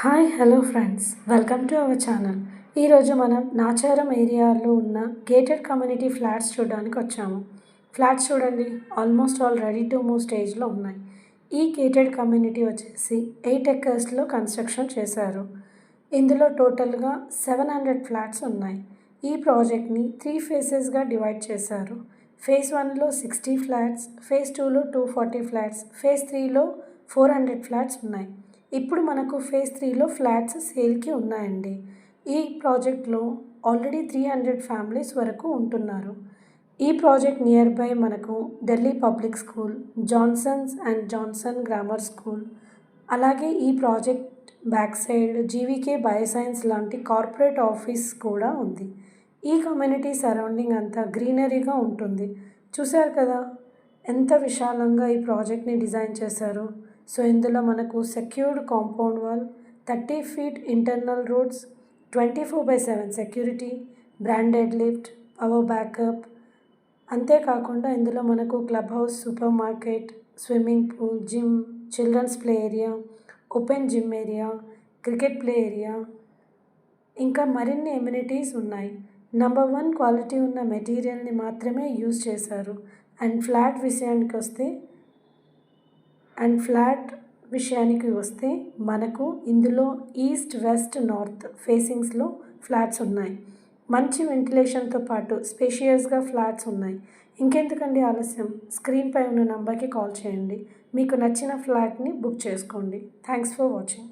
Hi hello friends. Welcome to our channel. ఈరోజు మనం నాచారం ఏరియాలో ఉన్న గేటెడ్ కమ్యూనిటీ ఫ్లాట్స్ చూడడానికి వచ్చాము. ఫ్లాట్స్ చూడండి almost all ready to move స్టేజ్లో ఉన్నాయి. ఈ గేటెడ్ కమ్యూనిటీ వచ్చేసి ఎయిట్ ఎకర్స్లో కన్స్ట్రక్షన్ చేశారు. ఇందులో టోటల్గా సెవెన్ హండ్రెడ్ ఫ్లాట్స్ ఉన్నాయి. ఈ ప్రాజెక్ట్ని త్రీ ఫేసెస్గా డివైడ్ చేశారు. ఫేజ్ వన్లో సిక్స్టీ ఫ్లాట్స్ ఫేజ్ టూలో టూ ఫార్టీ ఫ్లాట్స్ ఫేజ్ త్రీలో ఫోర్ హండ్రెడ్ ఫ్లాట్స్ ఉన్నాయి. ఇప్పుడు మనకు ఫేజ్ త్రీలో ఫ్లాట్స్ సేల్కి ఉన్నాయండి. ఈ ప్రాజెక్ట్లో ఆల్రెడీ త్రీ హండ్రెడ్ ఫ్యామిలీస్ వరకు ఉంటున్నారు. ఈ ప్రాజెక్ట్ నియర్ బై మనకు Delhi public school Johnson's and Johnson grammar school అలాగే ఈ project back side GVK bioscience లాంటి కార్పొరేట్ ఆఫీస్ కూడా ఉంది. ఈ కమ్యూనిటీ సరౌండింగ్ అంతా గ్రీనరీగా ఉంటుంది. చూశారు కదా? ఎంత విశాలంగా ఈ ప్రాజెక్ట్ని డిజైన్ చేశారు. సో ఇందులో మనకు secured compound wall thirty feet internal roads twenty four by seven security branded lift power backup అంతేకాకుండా ఇందులో మనకు club house super market swimming pool gym children's play area open gym area cricket play area ఇంకా మరిన్ని amenities ఉన్నాయి. Number one quality ఉన్న మెటీరియల్ని మాత్రమే use చేశారు. అండ్ ఫ్లాట్ విషయానికి వస్తే అండ్ ఫ్లాట్ విషయానికి వస్తే మనకు ఇందులో ఈస్ట్ వెస్ట్ నార్త్ ఫేసింగ్స్లో ఫ్లాట్స్ ఉన్నాయి. మంచి వెంటిలేషన్తో పాటు స్పేషియస్గా ఫ్లాట్స్ ఉన్నాయి. ఇంకెందుకండి ఆలస్యం? స్క్రీన్పై ఉన్న నంబర్కి కాల్ చేయండి. మీకు నచ్చిన ఫ్లాట్ని బుక్ చేసుకోండి. Thanks for watching.